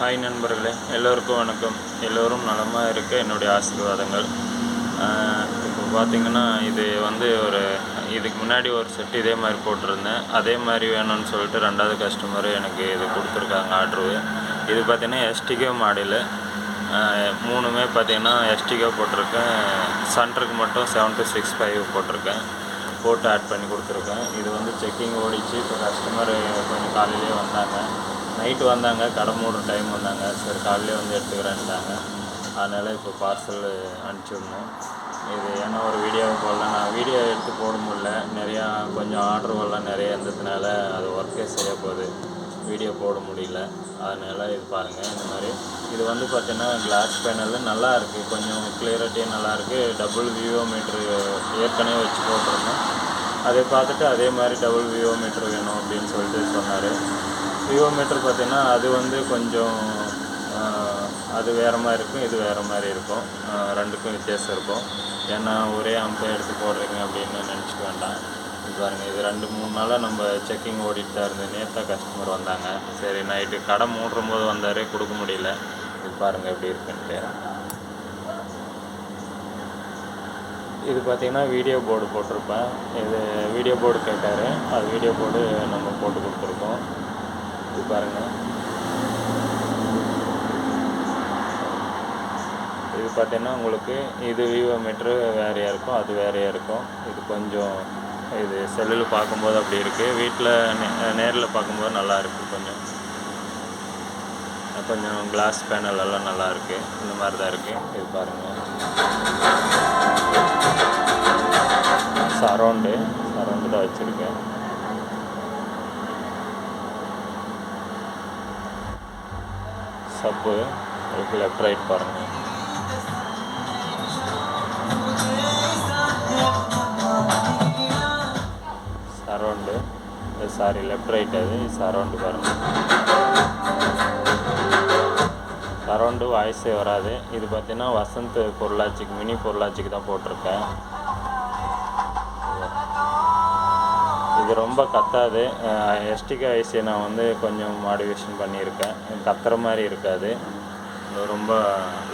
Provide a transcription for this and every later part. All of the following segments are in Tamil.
ஹாய் நண்பர்களே எல்லோருக்கும் வணக்கம். எல்லோரும் நலமாக இருக்க என்னுடைய ஆசீர்வாதங்கள். இப்போ பார்த்தீங்கன்னா இது வந்து ஒரு இதுக்கு முன்னாடி ஒரு செட் இதே மாதிரி போட்டிருந்தேன். அதே மாதிரி வேணும்னு சொல்லிட்டு ரெண்டாவது கஸ்டமர் எனக்கு இது கொடுத்துருக்காங்க ஆர்டரு இது பார்த்திங்கன்னா எஸ்டிகே மாடலு மூணுமே பார்த்தீங்கன்னா எஸ்டிகே போட்டிருக்கேன். சென்டருக்கு மட்டும் செவன் டூ சிக்ஸ் ஃபைவ் போட்டிருக்கேன். போட்டு ஆட் பண்ணி கொடுத்துருக்கேன். இது வந்து செக்கிங் ஓடிச்சு இப்போ கஸ்டமர் கொஞ்சம் காலையிலேயே வந்தாங்க. நைட்டு வந்தாங்க கடை மூடுற டைம் வந்தாங்க. சரி காலையிலே வந்து எடுத்துக்கிறேன்ட்டாங்க. அதனால் இப்போ பார்சல் அனுப்பிச்சிடணும். இது ஏன்னா ஒரு வீடியோ போடலாம் நான் வீடியோ எடுத்து போட முடியல. நிறையா கொஞ்சம் ஆர்டர்கள்லாம் நிறைய இருந்ததுனால அது ஒர்க்கே செய்ய போகுது. வீடியோ போட முடியல. அதனால் இது பாருங்கள் இந்த மாதிரி. இது வந்து பார்த்தீங்கன்னா கிளாஸ் பேனல் நல்லா இருக்குது கொஞ்சம் கிளியரிட்டியும் நல்லாயிருக்கு டபுள் விவோ மீட்ரு ஏற்கனவே வச்சு போட்டிருந்தோம். அதை பார்த்துட்டு அதே மாதிரி டபுள் விவோ மீட்ரு வேணும் அப்படின்னு சொல்லிட்டு சொன்னார். விவோ மீட்ரு அது வந்து கொஞ்சம் அது வேறு மாதிரி இருக்கும் இது வேறு மாதிரி இருக்கும். ரெண்டுக்கும் வித்தியாசம் இருக்கும். ஏன்னா ஒரே அம்பை எடுத்து போடுறீங்க அப்படின்னு நினச்சிக்க வேண்டாம். இது பாருங்கள் இது ரெண்டு மூணு நாளாக நம்ம செக்கிங் ஓடிட்டு தான் இருந்தது நேற்று கஸ்டமர் வந்தாங்க. சரி நைட்டு கடை மூடுற போது வந்தார் கொடுக்க முடியல. இது பாருங்கள் எப்படி இருக்குன்ட்டு. இது பார்த்தீங்கன்னா வீடியோ போர்டு போட்டிருப்பேன். இது வீடியோ போர்டு கேட்டார். அது வீடியோ போர்டு நம்ம போட்டு கொடுத்துருக்கோம். இது பாருங்கள் இது பார்த்தீங்கன்னா உங்களுக்கு இது விவோ மீட்ரு வேறையாக இருக்கும் அது வேறையாக இருக்கும். இது கொஞ்சம் இது செல்லில் பார்க்கும்போது அப்படி இருக்குது வீட்டில் நேரில் பார்க்கும்போது நல்லா இருக்குது கொஞ்சம். கொஞ்சம் கிளாஸ் பேனல் எல்லாம் நல்லா இருக்குது இந்த மாதிரி தான் இருக்குது இது பாருங்கள் சரௌண்டு சரௌண்டு தான் வச்சுருக்கேன். சப்பு அதுக்கு லெஃப்ட் ரைட் பாருங்கள் சரௌண்டு சாரி லெஃப்ட் ரைட் அது சரௌண்டு பாருங்கள் சரௌண்டு வாய்ஸே வராது. இது பார்த்தீங்கன்னா வசந்த் பொருளாட்சிக்கு மினி பொருளாட்சிக்கு தான் போட்டிருக்கேன். இது ரொம்ப கத்தாது. எஸ்டிகே ஐஸி நான் வந்து கொஞ்சம் மாடிஃபிகேஷன் பண்ணியிருக்கேன். கத்துற மாதிரி இருக்காது. ரொம்ப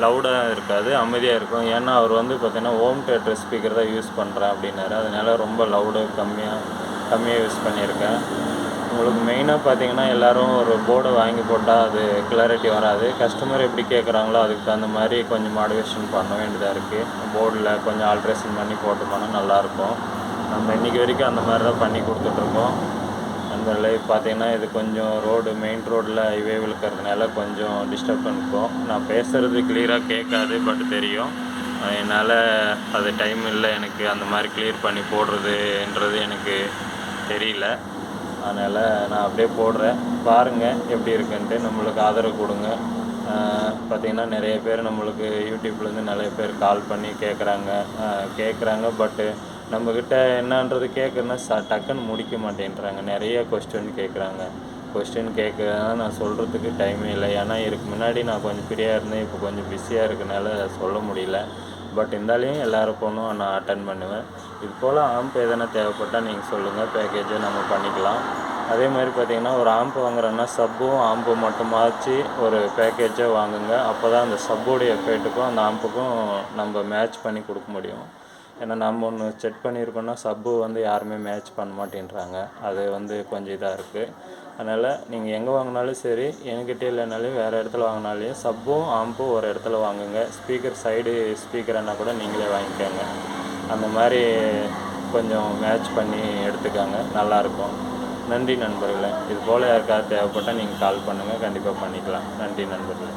லவுடாக இருக்காது அமைதியாக இருக்கும். ஏன்னா அவர் வந்து பார்த்திங்கன்னா ஹோம் தேட்டர் ஸ்பீக்கர் தான் யூஸ் பண்ணுறேன் அப்படின்னாரு. அதனால ரொம்ப லவுடு கம்மியாக கம்மியாக யூஸ் பண்ணியிருக்கேன். உங்களுக்கு மெயினாக பார்த்தீங்கன்னா எல்லோரும் ஒரு போர்டை வாங்கி போட்டால் அது கிளாரிட்டி வராது. கஸ்டமர் எப்படி கேட்குறாங்களோ அதுக்கு தகுந்த மாதிரி கொஞ்சம் மாடிவேஷன் பண்ண வேண்டியதாக இருக்குது போர்டில் கொஞ்சம் ஆல்ட்ரேஷன் பண்ணி போட்டு போனால் நல்லாயிருக்கும் நம்ம இன்றைக்கி வரைக்கும் அந்த மாதிரி தான் பண்ணி கொடுத்துட்ருக்கோம். அந்த லைஃப் பார்த்தீங்கன்னா இது கொஞ்சம் ரோடு மெயின் ரோட்டில் ஹைவே இருக்கிறதுனால கொஞ்சம் டிஸ்டர்ப் இருக்கும் நான் பேசுகிறது கிளியராக கேட்காது பட் தெரியும். என்னால் அது டைம் இல்லை எனக்கு அந்த மாதிரி கிளியர் பண்ணி போடுறதுன்றது எனக்கு தெரியல. அதனால் நான் அப்படியே போடுறேன். பாருங்கள் எப்படி இருக்குன்ட்டு நம்மளுக்கு ஆதரவு கொடுங்க. பார்த்திங்கன்னா நிறைய பேர் நம்மளுக்கு யூடியூப்லேருந்து நிறைய பேர் கால் பண்ணி கேட்குறாங்க கேட்குறாங்க பட்டு நம்மக்கிட்ட என்னன்றது கேட்குறேன்னா ச டக்குன்னு முடிக்க மாட்டேன்றாங்க. நிறைய கொஸ்டின் கேட்குறாங்க கொஸ்டின் கேட்குறதுனால நான் சொல்கிறதுக்கு டைமே இல்லை. ஏன்னா இதுக்கு முன்னாடி நான் கொஞ்சம் ஃப்ரீயாக இருந்தேன். இப்போ கொஞ்சம் பிஸியாக இருக்கனால சொல்ல முடியல. பட் இருந்தாலையும் எல்லாரும் போனும் நான் அட்டன் பண்ணுவேன். இது போல் ஆம்ப் எதனா தேவைப்பட்டால் நீங்கள் சொல்லுங்கள் பேக்கேஜை நம்ம பண்ணிக்கலாம். அதே மாதிரி பார்த்தீங்கன்னா ஒரு ஆம்ப் வாங்குறோன்னா சப்பும் ஆம்பு மட்டுமாச்சு ஒரு பேக்கேஜை வாங்குங்க. அப்போ தான் அந்த சப்போடைய எஃபெக்ட்டுக்கும் அந்த ஆம்புக்கும் நம்ம மேட்ச் பண்ணி கொடுக்க முடியும். ஏன்னா நம்ம ஒன்று செக் பண்ணியிருக்கோன்னா சப்பு வந்து யாருமே மேட்ச் பண்ண மாட்டேன்றாங்க. அது வந்து கொஞ்சம் இதாக இருக்குது அதனால் நீங்கள் எங்கே வாங்கினாலும் சரி என்கிட்ட இல்லைனாலும் வேறு இடத்துல வாங்கினாலையும் சப்பும் ஆம்பும் ஒரு இடத்துல வாங்குங்க. ஸ்பீக்கர் சைடு ஸ்பீக்கர்னா கூட நீங்களே வாங்கிக்கோங்க. அந்த மாதிரி கொஞ்சம் மேட்ச் பண்ணி எடுத்துக்கோங்க. நல்லாயிருக்கும் நன்றி நண்பர்களே. இது போல் யாருக்காவது தேவைப்பட்டால் நீங்கள் கால் பண்ணுங்கள் கண்டிப்பாக பண்ணிக்கலாம். நன்றி நண்பர்களே.